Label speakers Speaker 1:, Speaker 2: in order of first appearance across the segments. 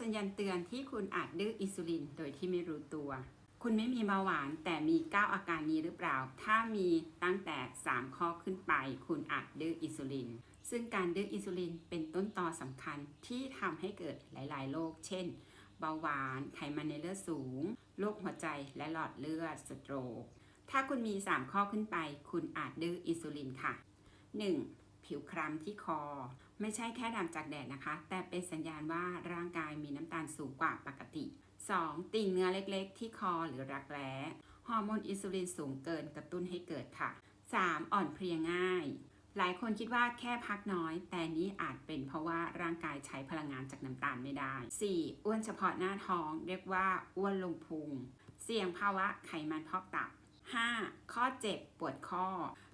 Speaker 1: สัญญาณเตือนที่คุณอาจดื้ออินซูลินโดยที่ไม่รู้ตัว คุณไม่มีเบาหวานแต่มี 9 อาการนี้หรือเปล่า ถ้ามีตั้งแต่ 3 ข้อขึ้นไป คุณอาจดื้ออินซูลิน ซึ่งการดื้ออินซูลินเป็นต้นตอสำคัญที่ทำให้เกิดหลาย ๆ โรค เช่น เบาหวาน ไขมันในเลือดสูง โรคหัวใจ และหลอดเลือด สโตรก ถ้าคุณมี 3 ข้อขึ้นไป คุณอาจดื้ออินซูลินค่ะ 1. ผิวคล้ำที่คอ ไม่ใช่แค่ดำจากแดดนะคะ แต่เป็นสัญญาณว่าร่างกายมีน้ำตาลสูงกว่าปกติ 2. ติ่งเนื้อเล็กๆ ที่คอหรือรักแร้ฮอร์โมนอินซูลินสูงเกินกระตุ้นให้เกิดค่ะ 3. อ่อนเพลียง่าย หลายคนคิดว่าแค่พักน้อย แต่นี้อาจเป็นเพราะว่าร่างกายใช้พลังงานจากน้ำตาลไม่ได้ 4. อ้วนเฉพาะหน้าท้อง เรียกว่าอ้วนลงพุง เสี่ยงภาวะไขมันพอกตับ 5. ข้อเจ็บปวดข้อ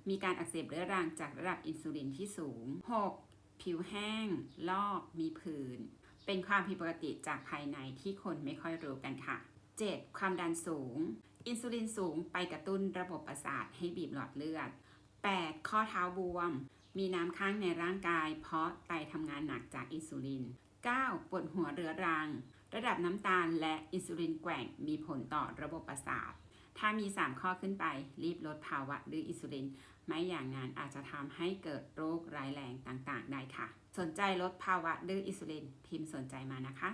Speaker 1: มีการอักเสบเรื้อรังจากระดับอินซูลินที่สูง 6. ผิวแห้ง ลอก มีผื่น เป็นความผิดปกติจากภายในที่คนไม่ค่อยรู้กันค่ะ 7. ความดันสูง อินซูลินสูงไปกระตุ้นระบบประสาทให้บีบหลอดเลือด 8. ข้อเท้าบวม มีน้ำค้างในร่างกาย เพราะไตทำงานหนักจากอินซูลิน 9. ปวดหัวเรื้อรัง ระดับน้ำตาลและอินซูลินแกว่งมีผลต่อระบบประสาท ถ้ามี 3 ข้อขึ้นไป รีบลดภาวะดื้ออินซูลิน ไม่อย่างนั้นอาจจะทำให้เกิดโรคร้ายแรงต่างๆ ได้ค่ะ สนใจลดภาวะดื้ออินซูลิน พิมพ์สนใจมานะคะ